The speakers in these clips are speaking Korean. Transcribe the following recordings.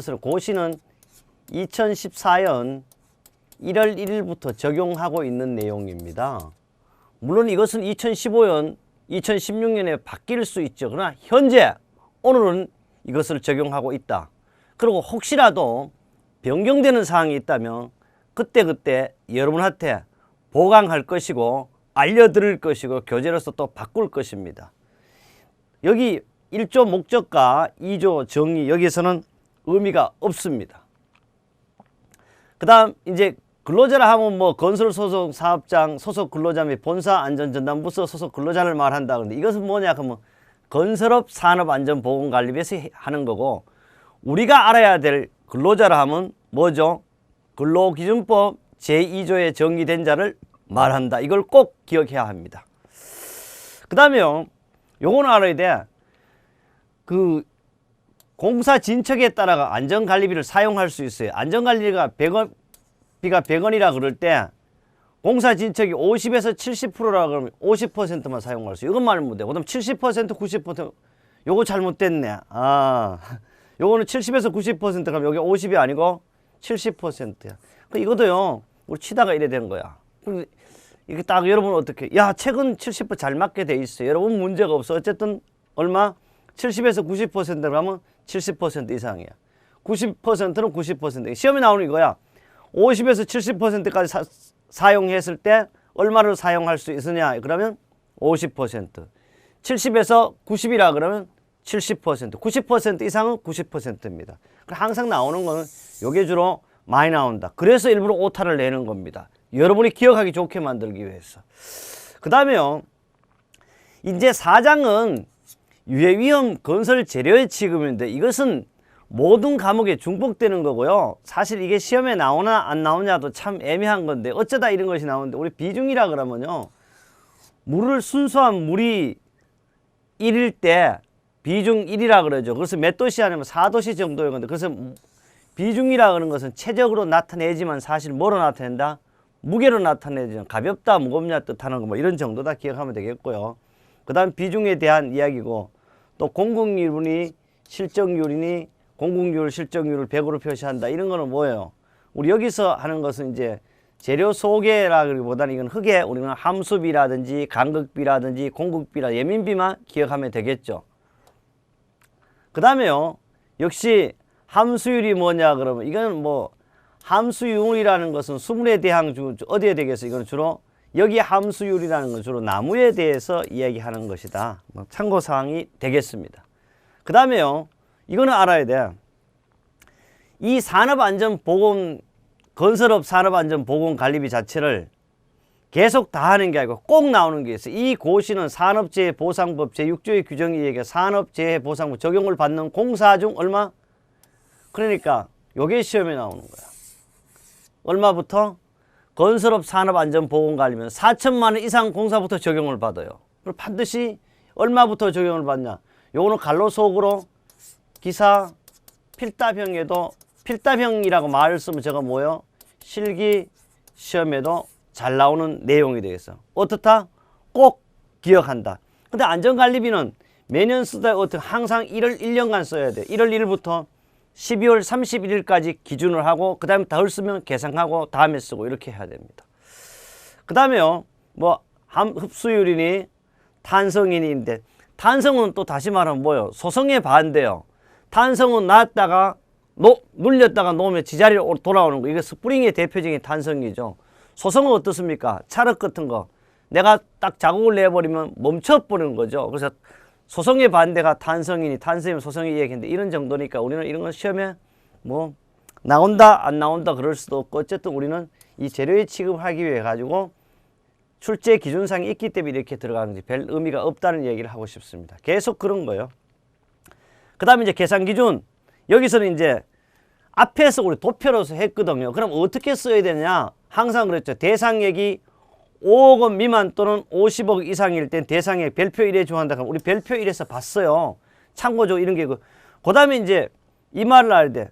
것은 고시는 2014년 1월 1일부터 적용하고 있는 내용입니다. 물론 이것은 2015년, 2016년에 바뀔 수 있죠. 그러나 현재 오늘은 이것을 적용하고 있다. 그리고 혹시라도 변경되는 사항이 있다면 그때그때 여러분한테 보강할 것이고 알려드릴 것이고 교재로서 또 바꿀 것입니다. 여기 1조 목적과 2조 정의 여기서는 의미가 없습니다. 그 다음 이제 근로자라 하면 뭐 건설 소속 사업장 소속 근로자 및 본사 안전전담부서 소속 근로자를 말한다 그런데 이것은 뭐냐 그러면 건설업 산업안전보건관리부에서 하는 거고 우리가 알아야 될 근로자라 하면 뭐죠? 근로기준법 제2조에 정의된 자를 말한다. 이걸 꼭 기억해야 합니다. 그 다음에요. 요거는 알아야 돼. 그 공사 진척에 따라가 안전관리비를 사용할 수 있어요. 안전관리비가 100원, 비가 100원이라 그럴 때 공사 진척이 50에서 70%라 그러면 50%만 사용할 수. 이것만 알면 돼. 그다음 70% 90% 요거 잘못됐네. 아. 요거는 70에서 90% 그럼 여기 50이 아니고 70%야. 그 이것도요. 우리 치다가 이래 된 거야. 이게 딱 여러분 어떻게? 야, 책은 70%잘 맞게 돼 있어. 여러분 문제가 없어. 어쨌든 얼마? 70에서 90% 그러면 70% 이상이야. 90%는 90%. 시험에 나오는 이거야. 50에서 70%까지 사, 사용했을 때 얼마를 사용할 수 있으냐? 그러면 50%. 70에서 90이라 그러면 70%. 90% 이상은 90%입니다. 항상 나오는 거는 요게 주로 많이 나온다. 그래서 일부러 오타를 내는 겁니다. 여러분이 기억하기 좋게 만들기 위해서. 그 다음에요. 이제 사장은 유해 위험 건설 재료의 취급인데 이것은 모든 과목에 중복되는 거고요. 사실 이게 시험에 나오나 안 나오냐도 참 애매한 건데 어쩌다 이런 것이 나오는데 우리 비중이라 그러면요. 물을 순수한 물이 1일 때 비중 1이라 그러죠. 그래서 몇 도시 아니면 4도시 정도의 건데 그래서 비중이라 그러는 것은 체적으로 나타내지만 사실 뭐로 나타낸다? 무게로 나타내죠. 가볍다, 무겁냐 뜻하는 거 뭐 이런 정도다 기억하면 되겠고요. 그 다음 비중에 대한 이야기고 또 공공률이 실적률이니 공공률, 실적률을 100으로 표시한다. 이런 거는 뭐예요? 우리 여기서 하는 것은 이제 재료 소개라기보다는 이건 흙에 우리는 함수비라든지 간극비라든지 공급비라 예민비만 기억하면 되겠죠. 그 다음에요. 역시 함수율이 뭐냐 그러면 이거는 뭐 함수율이라는 것은 수분에 대한 주 어디에 되겠어? 이건 주로 여기 함수율이라는 건 주로 나무에 대해서 이야기하는 것이다. 뭐 참고 사항이 되겠습니다. 그 다음에요. 이거는 알아야 돼. 이 산업안전보건 건설업 산업안전보건 관리비 자체를 계속 다 하는 게 아니고 꼭 나오는 게 있어요. 이 고시는 산업재해보상법 제6조의 규정에 의해 산업재해보상법 적용을 받는 공사 중 얼마? 그러니까 요게 시험에 나오는 거야. 얼마부터? 건설업 산업안전보건관리면 4천만 원 이상 공사부터 적용을 받아요. 그럼 반드시 얼마부터 적용을 받냐? 요거는 갈로속으로 기사 필답형에도 필답형이라고 말을 쓰면 제가 뭐요? 실기 시험에도 잘 나오는 내용이 되겠어. 어떻다? 꼭 기억한다. 근데 안전관리비는 매년 쓰다 어떻게 항상 1월 1년간 써야 돼. 1월 1일부터 12월 31일까지 기준을 하고 그 다음에 덜 쓰면 계산하고 다음에 쓰고 이렇게 해야 됩니다. 그 다음에요. 뭐 함, 흡수율이니 탄성인인데 탄성은 또 다시 말하면 뭐요? 소성에 반대요. 탄성은 놨다가 노, 눌렸다가 놓으면 지자리로 돌아오는 거. 이게 스프링의 대표적인 탄성이죠. 소성은 어떻습니까? 찰흙 같은 거. 내가 딱 자국을 내버리면 멈춰버리는 거죠. 그래서 소성의 반대가 탄성이니 탄성이면 소성이 얘기했는데 이런 정도니까 우리는 이런 건 시험에 뭐 나온다 안 나온다 그럴 수도 없고 어쨌든 우리는 이 재료의 취급을 하기 위해 가지고 출제 기준상이 있기 때문에 이렇게 들어가는지 별 의미가 없다는 얘기를 하고 싶습니다. 계속 그런 거요. 그 다음에 이제 계산 기준. 여기서는 이제 앞에서 우리 도표로서 했거든요. 그럼 어떻게 써야 되냐? 항상 그랬죠. 대상액이 5억 원 미만 또는 50억 이상일 땐 대상액 별표 1에 조한다. 그럼 우리 별표 1에서 봤어요. 참고죠. 이런 게 그. 그 다음에 이제 이 말을 알 때.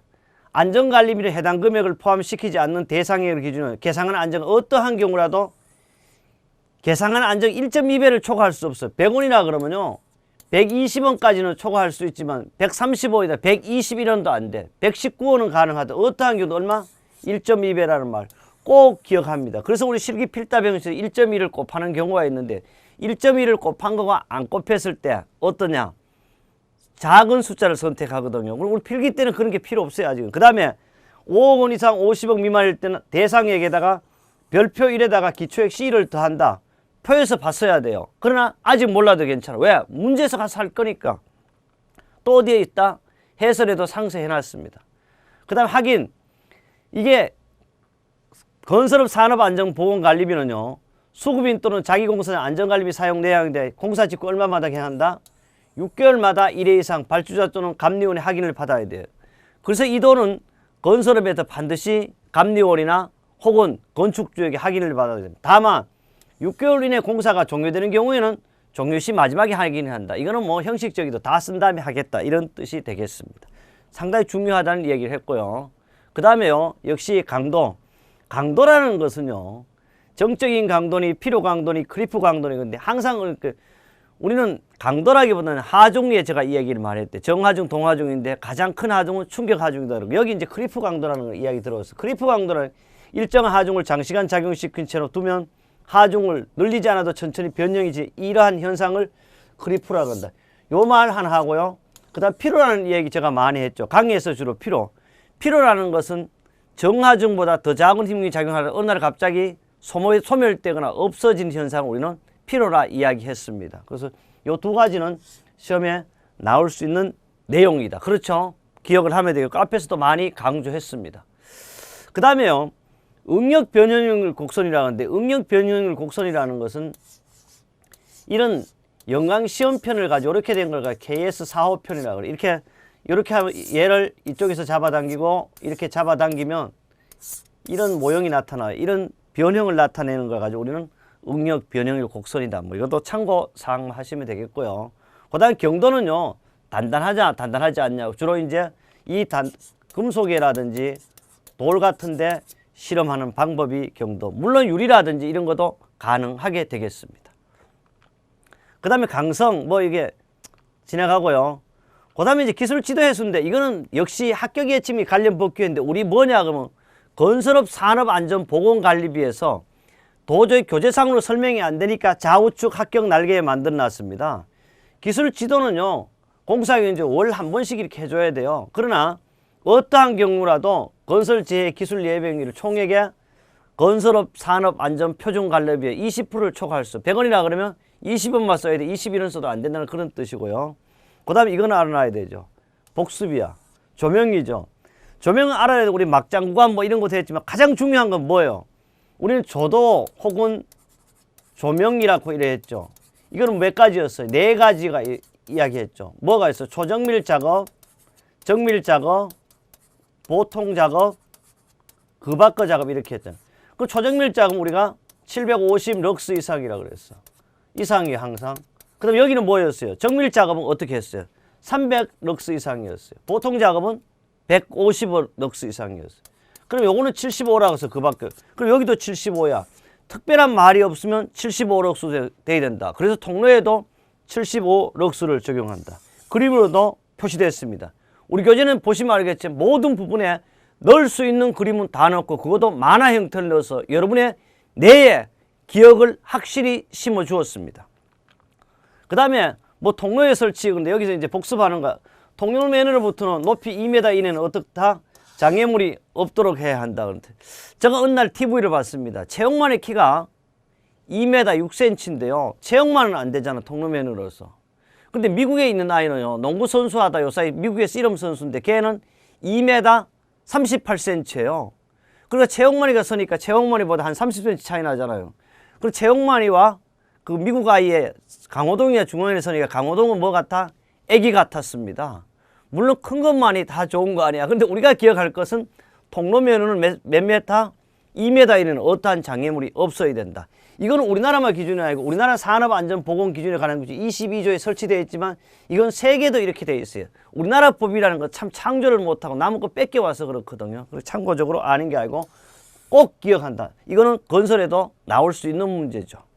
안전관리비를 해당 금액을 포함시키지 않는 대상액을 기준으로 계상하는 안전 어떠한 경우라도 계상하는 안정 1.2배를 초과할 수 없어요. 100원이라 그러면요. 120원까지는 초과할 수 있지만 135원이다 121원도 안 돼. 119원은 가능하다. 어떠한 경우도 얼마? 1.2배라는 말 꼭 기억합니다. 그래서 우리 실기 필답형에서 1.2를 곱하는 경우가 있는데 1.2를 곱한 거가 안 곱했을 때 어떠냐? 작은 숫자를 선택하거든요. 그리고 우리 필기 때는 그런 게 필요 없어요, 아직은. 그 다음에 5억 원 이상 50억 미만일 때는 대상액에다가 별표 1에다가 기초액 C를 더한다. 표에서 봤어야 돼요. 그러나 아직 몰라도 괜찮아. 왜? 문제에서 가서 할 거니까. 또 어디에 있다? 해설에도 상세해놨습니다. 그 다음 확인. 이게 건설업 산업안전보건관리비는요. 수급인 또는 자기공사 안전관리비 사용 내역인데 공사 직후 얼마마다 계산한다? 6개월마다 1회 이상 발주자 또는 감리원의 확인을 받아야 돼요. 그래서 이 돈은 건설업에서 반드시 감리원이나 혹은 건축주에게 확인을 받아야 됩니다. 다만 6개월 이내 공사가 종료되는 경우에는 종료 시 마지막에 확인을 한다. 이거는 뭐 형식적이도 다 쓴 다음에 하겠다. 이런 뜻이 되겠습니다. 상당히 중요하다는 얘기를 했고요. 그 다음에요. 역시 강도. 강도라는 것은요. 정적인 강도니 필요 강도니 크리프 강도니 근데 항상 그 우리는 강도라기보다는 하중리에 제가 이야기를 많이 했대. 정하중, 동하중인데 가장 큰 하중은 충격 하중이다. 그러고 여기 이제 크리프 강도라는 이야기 들어왔어. 크리프 강도는 일정한 하중을 장시간 작용시킨 채로 두면 하중을 늘리지 않아도 천천히 변형이지 이러한 현상을 크리프라고 한다. 요 말 하나 하고요. 그 다음 피로라는 얘기 제가 많이 했죠. 강의에서 주로 피로. 피로라는 것은 정하중보다 더 작은 힘이 작용하다 어느 날 갑자기 소모, 소멸되거나 없어진 현상을 우리는 피로라 이야기했습니다. 그래서 요두 가지는 시험에 나올 수 있는 내용이다. 그렇죠? 기억을 하면 되겠고 앞에서도 많이 강조했습니다. 그 다음에요. 응력 변형률 곡선이라고 하는데 응력 변형률 곡선이라는 것은 이런 영광 시험편을 가지고 이렇게 된 걸 KS 4호편이라고 그래. 이렇게 이렇게 하면 얘를 이쪽에서 잡아당기고 이렇게 잡아당기면 이런 모형이 나타나요. 이런 변형을 나타내는 걸 가지고 우리는 응력 변형률 곡선이다. 뭐 이것도 참고 사항 하시면 되겠고요. 그다음 경도는요. 단단하지 단단하지 않냐. 주로 이제 이 단 금속이라든지 돌 같은데 실험하는 방법이 경도. 물론 유리라든지 이런 것도 가능하게 되겠습니다. 그 다음에 강성 뭐 이게 지나가고요. 그 다음에 이제 기술 지도 해수인데 이거는 역시 합격 예침이 관련 법규인데 우리 뭐냐 그러면 건설업 산업 안전 보건 관리비에서 도저히 교재상으로 설명이 안 되니까 좌우측 합격 날개에 만들어 놨습니다. 기술 지도는요. 공사에 이제 월 한 번씩 이렇게 해줘야 돼요. 그러나 어떠한 경우라도 건설재해 기술 예병률 총액의 건설업 산업 안전 표준 관리비의 20%를 초과할 수. 100원이라 그러면 20원만 써야 돼. 21원 써도 안 된다는 그런 뜻이고요. 그 다음에 이건 알아놔야 되죠. 복습이야. 조명이죠. 조명은 알아야 돼. 우리 막장 구간 뭐 이런 것도 했지만 가장 중요한 건 뭐예요? 우리는 조도 혹은 조명이라고 이래 했죠. 이거는 몇 가지였어요? 네 가지가 이, 이야기했죠. 뭐가 있어? 초정밀 작업, 정밀 작업, 보통 작업, 그바커 작업 이렇게 했잖아. 그 초정밀 작업 우리가 750 럭스 이상이라고 그랬어. 이상이 항상. 그 다음 여기는 뭐였어요? 정밀 작업은 어떻게 했어요? 300 럭스 이상이었어요. 보통 작업은 150 럭스 이상이었어요. 그럼 요거는 75라고 해서 그 밖에. 그럼 여기도 75야. 특별한 말이 없으면 75럭스 돼야 된다. 그래서 통로에도 75럭스를 적용한다. 그림으로도 표시됐습니다. 우리 교재는 보시면 알겠지만 모든 부분에 넣을 수 있는 그림은 다 넣고 그것도 만화 형태를 넣어서 여러분의 뇌에 기억을 확실히 심어 주었습니다. 그 다음에 뭐 통로에 설치, 근데 여기서 이제 복습하는 거. 통로 면으로부터는 높이 2m 이내는 어떻다? 장애물이 없도록 해야 한다. 그런데 제가 어느 날 TV를 봤습니다. 최영만의 키가 2m 6cm인데요. 최영만은 안 되잖아. 통로면으로서. 근데 미국에 있는 아이는요. 농구 선수 하다 요사이 미국의 씨름 선수인데 걔는 2m 38cm예요. 그러니까 최영만이가 서니까 최영만이보다 한 30cm 차이 나잖아요. 그리고 최영만이와 그 미국 아이의 강호동이가 중앙에 서니까 강호동은 뭐 같아? 애기 같았습니다. 물론 큰 것만이 다 좋은 거 아니야. 근데 우리가 기억할 것은 통로면은 몇, 몇 메타? 2m 이내는 어떠한 장애물이 없어야 된다. 이거는 우리나라만 기준이 아니고 우리나라 산업안전보건 기준에 관한 것이 22조에 설치되어 있지만 이건 세계도 이렇게 되어 있어요. 우리나라 법이라는 거참 창조를 못하고 남은 거 뺏겨와서 그렇거든요. 그래서 참고적으로 아는 게 아니고 꼭 기억한다. 이거는 건설에도 나올 수 있는 문제죠.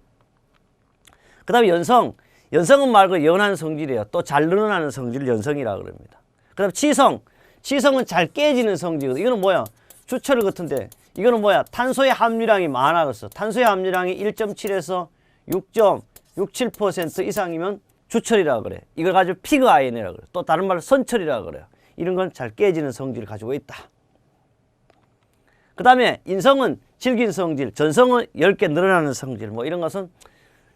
그 다음에 연성. 연성은 말고 연한 성질이에요. 또 잘 늘어나는 성질을 연성이라 그럽니다. 그 다음 치성, 치성은 잘 깨지는 성질이거든. 이거는 뭐야? 주철 같은데 이거는 뭐야? 탄소의 함유량이 많아 그랬어. 탄소의 함유량이 1.7에서 6.67% 이상이면 주철이라 그래. 이걸 가지고 피그 아이언이라 그래. 또 다른 말로 선철이라 그래요. 이런 건 잘 깨지는 성질을 가지고 있다. 그 다음에 인성은 질긴 성질, 전성은 10개 늘어나는 성질, 뭐 이런 것은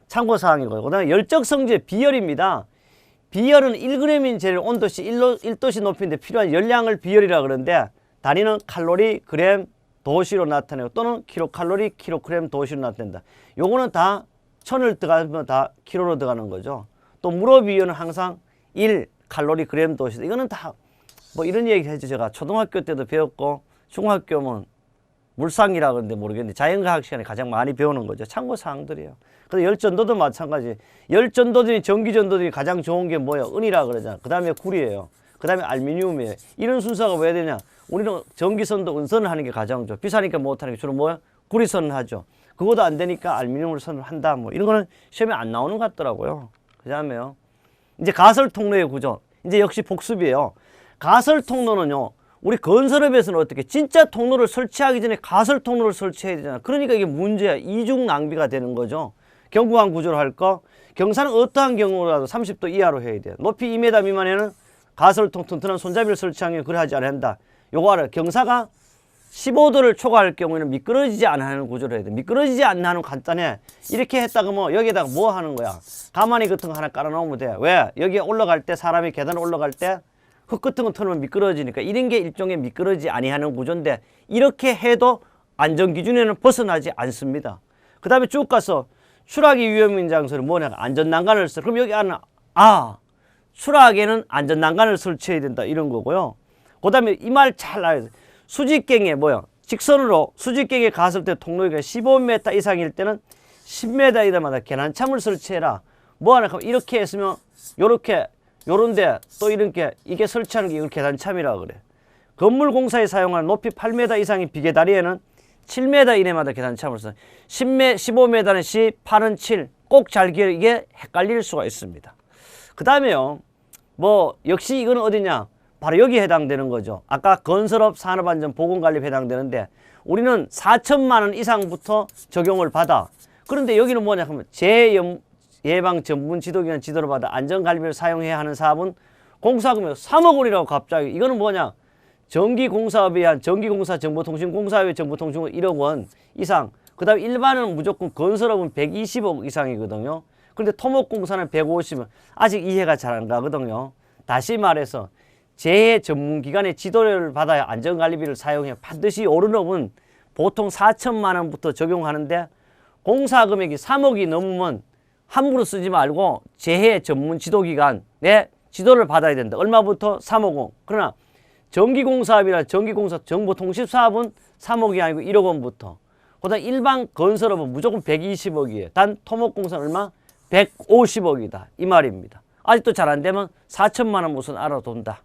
참고사항이고요. 그 다음에 열적 성질, 비열입니다. 비열은 1g인 재를 온도시 1도, 1도씨 높이는데 필요한 열량을 비열이라 그러는데 단위는 칼로리, 그램, 도시로 나타내고 또는 킬로칼로리, 킬로그램, 도시로 나타낸다. 요거는 다 천을 들어가면 다 킬로로 들어가는 거죠. 또 물어 비열은 항상 1 칼로리, 그램, 도시. 이거는 다 뭐 이런 얘기 했죠. 제가 초등학교 때도 배웠고 중학교면 물상이라 그러는데 모르겠는데 자연과학 시간에 가장 많이 배우는 거죠. 참고 사항들이에요. 그래서 열전도도 마찬가지. 열전도들이 전기전도들이 가장 좋은 게 뭐예요? 은이라 그러잖아. 그 다음에 구리예요. 그 다음에 알미늄이에요. 이런 순서가 왜 되냐? 우리는 전기선도 은선을 하는 게 가장 좋아. 비싸니까 못하는 게 주로 뭐야? 구리선을 하죠. 그것도 안 되니까 알미늄을 선을 한다. 뭐 이런 거는 시험에 안 나오는 것 같더라고요. 그 다음에요. 이제 가설 통로의 구조. 이제 역시 복습이에요. 가설 통로는요. 우리 건설업에서는 어떻게 진짜 통로를 설치하기 전에 가설 통로를 설치해야 되잖아. 그러니까 이게 문제야. 이중 낭비가 되는 거죠. 경구항 구조를 할 거. 경사는 어떠한 경우라도 30도 이하로 해야 돼요. 높이 2m 미만에는 가설통 튼튼한 손잡이를 설치하면 그래 하지 않는다. 요거 알아. 경사가 15도를 초과할 경우에는 미끄러지지 않는 구조를 해야 돼. 미끄러지지 않는 간단해. 이렇게 했다가 뭐 여기에다가 뭐 하는 거야? 가만히 같은 거 하나 깔아 놓으면 돼. 왜? 여기에 올라갈 때 사람이 계단 올라갈 때 흙 같은 거 털면 미끄러지니까 이런 게 일종의 미끄러지지 아니하는 구조인데 이렇게 해도 안전 기준에는 벗어나지 않습니다. 그 다음에 쭉 가서 추락이 위험인 장소는 뭐냐? 안전 난간을 써. 그럼 여기 안에 아 추락에는 안전 난간을 설치해야 된다 이런 거고요. 그 다음에 이 말 잘 알아야 돼. 수직경에 뭐야? 직선으로 수직경에 갔을 때 통로가 15m 이상일 때는 10m 이다마다 계단참을 설치해라. 뭐 하나 이렇게 했으면 요렇게 요런데 또 이렇게 이게 설치하는 게 이걸 계단참이라 그래. 건물 공사에 사용하는 높이 8m 이상의 비계다리에는 7m 이내마다 계단참을 써. 10m, 15m는 10, 8은 7. 꼭 잘 기억 이게 헷갈릴 수가 있습니다. 그 다음에요. 뭐 역시 이거는 어디냐? 바로 여기에 해당되는 거죠. 아까 건설업, 산업안전, 보건관리에 해당되는데 우리는 4천만 원 이상부터 적용을 받아. 그런데 여기는 뭐냐 하면 재연 예방 전문 지도기관 지도를 받아 안전관리를 사용해야 하는 사업은 공사금이 3억 원이라고 갑자기. 이거는 뭐냐? 전기공사업에 의한 전기공사 정보통신 공사업의 정보통신은 1억 원 이상. 그 다음에 일반은 무조건 건설업은 120억 이상이거든요. 그런데 토목공사는 150원 아직 이해가 잘 안 가거든요. 다시 말해서 재해 전문기관의 지도를 받아야 안전관리비를 사용해 반드시 오른 업은 보통 4천만 원부터 적용하는데 공사 금액이 3억이 넘으면 함부로 쓰지 말고 재해 전문 지도기관에 지도를 받아야 된다. 얼마부터? 3억 원. 그러나 전기공사업이나 전기공사 정보통신사업은 3억이 아니고 1억 원부터. 그다음 일반 건설업은 무조건 120억이에요. 단 토목공사는 얼마? 150억이다. 이 말입니다. 아직도 잘 안 되면 4천만 원 무슨 알아돈다.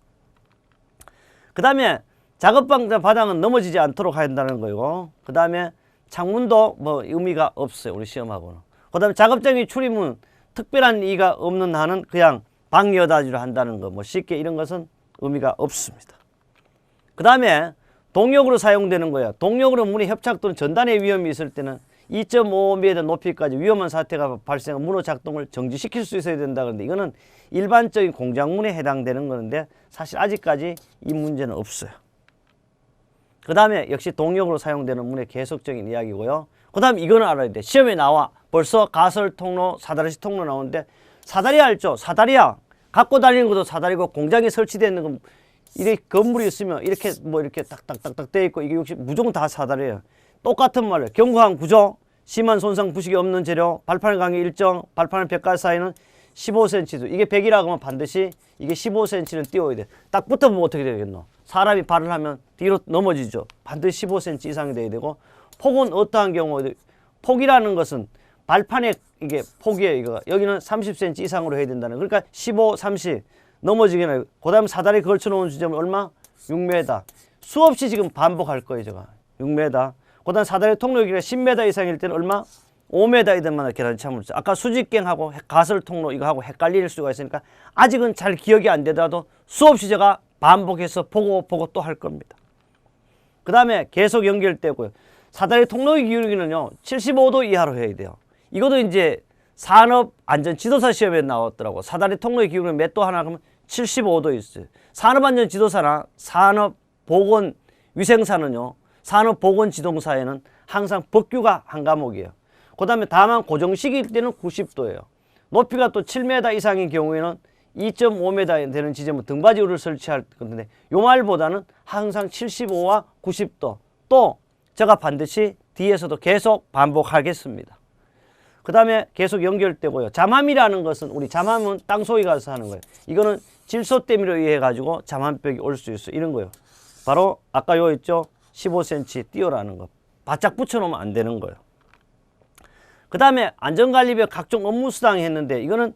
그 다음에 작업방 바닥은 넘어지지 않도록 해야 한다는 거고 그 다음에 창문도 뭐 의미가 없어요. 우리 시험하고는. 그 다음에 작업장의 출입문 특별한 이의가 없는 한은 그냥 방여다지로 한다는 거. 뭐 쉽게 이런 것은 의미가 없습니다. 그 다음에 동력으로 사용되는 거야. 동력으로 문의 협착 또는 전단의 위험이 있을 때는 2.5m 높이까지 위험한 사태가 발생한 문호 작동을 정지시킬 수 있어야 된다 그러는데 이거는 일반적인 공장문에 해당되는 거는데 사실 아직까지 이 문제는 없어요. 그 다음에 역시 동력으로 사용되는 문의 계속적인 이야기고요. 그 다음 이거는 알아야 돼. 시험에 나와. 벌써 가설 통로, 사다리식 통로 나오는데 사다리 알죠? 사다리야. 갖고 다니는 것도 사다리고 공장에 설치되어 있는 건 이렇게 건물이 있으면 이렇게 뭐 이렇게 딱딱딱딱 돼 있고 이게 역시 무조건 다 사다리예요. 똑같은 말이에요. 견고한 구조, 심한 손상 부식이 없는 재료, 발판 강의 일정, 발판 벽갈 사이는 15cm도 이게 100이라고 하면 반드시 이게 15cm는 띄워야 돼. 딱 붙어보면 어떻게 되겠노? 사람이 발을 하면 뒤로 넘어지죠. 반드시 15cm 이상이 돼야 되고 폭은 어떠한 경우에도 폭이라는 것은 발판에 이게 폭이에요. 이거 여기는 30cm 이상으로 해야 된다는. 그러니까 15, 30 넘어지게는 그다음 사다리 걸쳐 놓은 지점은 얼마? 6m. 수없이 지금 반복할 거예요, 제가. 6m. 그 다음 사다리 통로기가 10m 이상일 때는 얼마? 5m이든 계란 참을 수. 아까 수직갱하고 해- 가설 통로 이거 하고 헷갈릴 수가 있으니까 아직은 잘 기억이 안 되더라도 수없이 제가 반복해서 보고 보고 또 할 겁니다. 그 다음에 계속 연결되고요. 사다리 통로의 기울기는요, 75도 이하로 해야 돼요. 이것도 이제 산업 안전 지도사 시험에 나왔더라고. 사다리 통로의 기울기는 몇 도 하나 그러면 75도 있어요. 산업 안전 지도사나 산업 보건 위생사는요, 산업 보건 지동사에는 항상 법규가 한 과목이에요. 그 다음에 다만 고정식일 때는 90도예요. 높이가 또 7m 이상인 경우에는 2.5m 되는 지점은 등받이를 설치할 건데 요 말보다는 항상 75와 90도 또 제가 반드시 뒤에서도 계속 반복하겠습니다. 그 다음에 계속 연결되고요. 잠함이라는 것은 우리 잠함은 땅속에 가서 하는 거예요. 이거는 질소 때문에 의해 가지고 잠함벽이 올 수 있어 이런 거예요. 바로 아까 요 있죠. 15cm 띄어라는 거. 바짝 붙여놓으면 안 되는 거예요. 그 다음에 안전관리별 각종 업무수당 했는데 이거는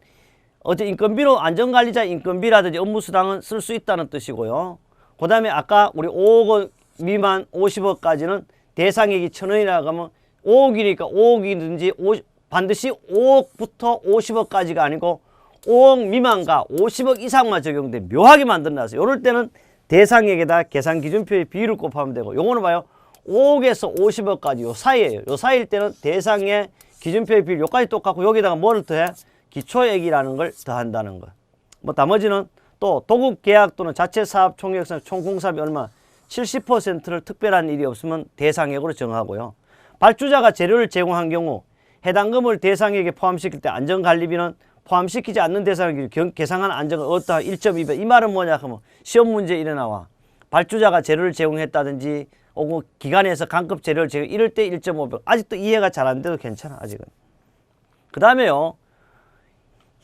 어제 인건비로 안전관리자 인건비라든지 업무수당은 쓸 수 있다는 뜻이고요. 그 다음에 아까 우리 5억 원 미만 50억까지는 대상액이 천 원이라고 하면 5억이니까 5억이든지 반드시 5억부터 50억까지가 아니고 5억 미만과 50억 이상만 적용돼 묘하게 만들어놨어요. 이럴 때는 대상액에다 계산 기준표의 비율을 곱하면 되고 요거는 봐요. 5억에서 50억까지 요 사이에요. 요 사이일 때는 대상의 기준표의 비율 요까지 똑같고 여기다가 뭐를 더해? 기초액이라는 걸 더한다는 거. 뭐 나머지는 또 도급 계약 또는 자체 사업 총액상 총 공사비 얼마 70%를 특별한 일이 없으면 대상액으로 정하고요. 발주자가 재료를 제공한 경우 해당 금을 대상액에 포함시킬 때 안전관리비는 포함시키지 않는 대상액을 경- 계상한 안전은 어떠한 1.2배. 이 말은 뭐냐 하면 시험 문제 이래 나와. 발주자가 재료를 제공했다든지 혹은 기관에서 강급 재료를 제공 이럴 때 1.5배. 아직도 이해가 잘 안 돼도 괜찮아 아직은. 그 다음에요.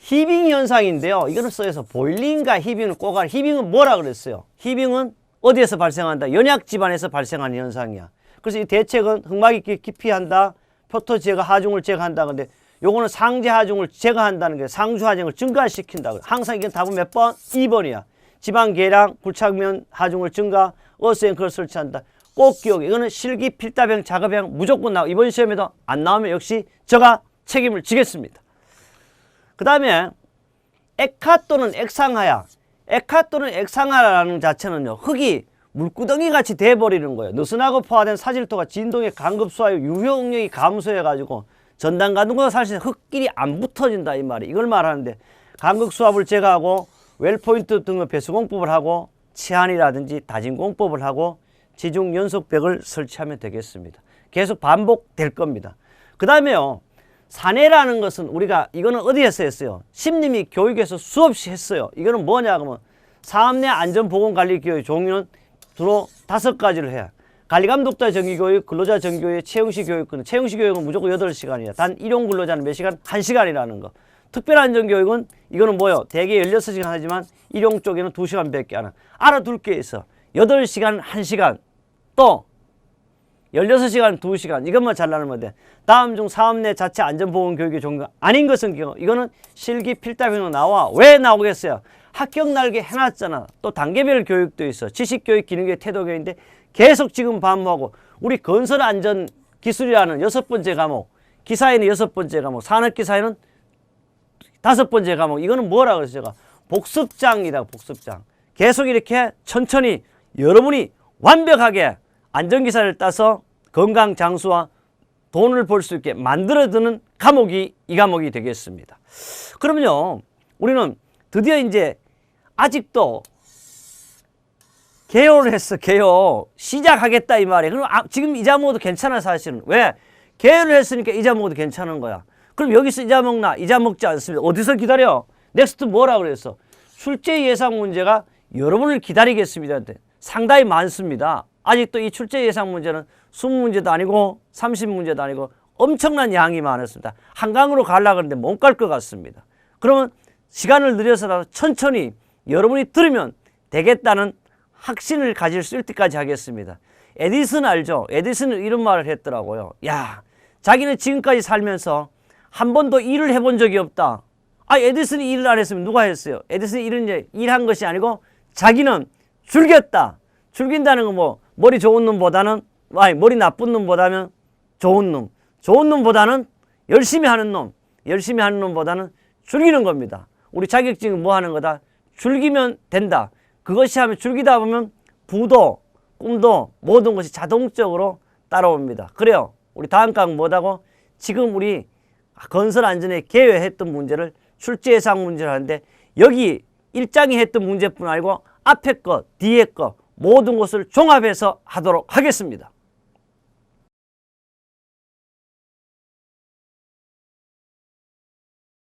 히빙 현상인데요. 이거는 써서 보일링과 히빙을 꼬가 히빙은 뭐라 그랬어요? 히빙은 어디에서 발생한다? 연약 집안에서 발생하는 현상이야. 그래서 이 대책은 흑막이 깊- 깊이 한다. 표토 제거 하중을 제거한다. 근데 요거는 상제 하중을 제거한다는 게 상주 하중을 증가시킨다. 항상 이게 답은 몇 번? 2번이야. 지방 계량, 굴착면 하중을 증가, 어스앵커를 설치한다. 꼭 기억해. 이거는 실기 필답형 작업형 무조건 나와. 이번 시험에도 안 나오면 역시 제가 책임을 지겠습니다. 그 다음에 액화 또는 액상하야. 액화 또는 액상하라는 자체는요. 흙이 물구덩이 같이 돼버리는 거예요. 느슨하고 포화된 사질토가 진동의 간급수하여 유효 응력이 감소해가지고 전단 가동과 사실 흙끼리 안 붙어진다 이 말이 이걸 말하는데 간극수압을 제거하고 웰포인트 등의 배수공법을 하고 치안이라든지 다진공법을 하고 지중 연속벽을 설치하면 되겠습니다. 계속 반복될 겁니다. 그 다음에요. 사내라는 것은 우리가 이거는 어디에서 했어요? 심님이 교육에서 수없이 했어요. 이거는 뭐냐 그러면 사업 내 안전보건관리교육 종류는 주로 다섯 가지를 해야 관리감독자 정기교육, 근로자 정기교육, 채용시 교육은 채용시 교육은 무조건 8시간이야. 단 일용 근로자는 몇 시간? 1시간이라는 거. 특별안전교육은 이거는 뭐요? 대개 16시간 하지만 일용 쪽에는 2시간밖에 안 해. 알아둘 게 있어. 8시간, 1시간. 또 16시간, 2시간 이것만 잘라는 건데 다음 중 사업 내 자체 안전보건 교육의 종류가 아닌 것은 경우 이거는 실기 필답형으로 나와. 왜 나오겠어요? 합격 날개 해놨잖아. 또 단계별 교육도 있어. 지식교육, 기능교육, 태도교육인데 계속 지금 반복하고 우리 건설 안전 기술이라는 여섯 번째 과목 기사에는 여섯 번째 과목 산업기사에는 다섯 번째 과목. 이거는 뭐라 그랬어요 제가? 복습장이다 복습장. 계속 이렇게 천천히 여러분이 완벽하게 안전기사를 따서 건강 장수와 돈을 벌 수 있게 만들어드는 과목이 이 과목이 되겠습니다. 그러면요, 우리는 드디어 이제 아직도 개요를 했어, 개요. 시작하겠다, 이 말이에요. 그럼 아, 지금 이자 먹어도 괜찮아, 사실은. 왜? 개요를 했으니까 이자 먹어도 괜찮은 거야. 그럼 여기서 이자 먹나? 이자 먹지 않습니다. 어디서 기다려? 넥스트 뭐라 그랬어? 출제 예상 문제가 여러분을 기다리겠습니다. 상당히 많습니다. 아직도 이 출제 예상 문제는 20문제도 아니고 30문제도 아니고 엄청난 양이 많았습니다. 한강으로 가려고 하는데 못 갈 것 같습니다. 그러면 시간을 늘려서라도 천천히 여러분이 들으면 되겠다는 확신을 가질 수 있을 때까지 하겠습니다. 에디슨 알죠? 에디슨은 이런 말을 했더라고요. 야, 자기는 지금까지 살면서 한 번도 일을 해본 적이 없다. 아, 에디슨이 일을 안 했으면 누가 했어요? 에디슨이 일은 이제 일한 것이 아니고 자기는 즐겼다. 즐긴다는 건 뭐 머리 좋은 놈보다는 아니 머리 나쁜 놈보다는 좋은 놈. 좋은 놈보다는 열심히 하는 놈, 열심히 하는 놈보다는 즐기는 겁니다. 우리 자격증은 뭐 하는 거다? 즐기면 된다. 그것이 하면 즐기다 보면 부도, 꿈도 모든 것이 자동적으로 따라옵니다. 그래요. 우리 다음 강 뭐다고? 지금 우리 건설 안전에 개요했던 문제를 출제 예상 문제를 하는데 여기 일장이 했던 문제뿐 아니고 앞에 거, 뒤에 거 모든 것을 종합해서 하도록 하겠습니다.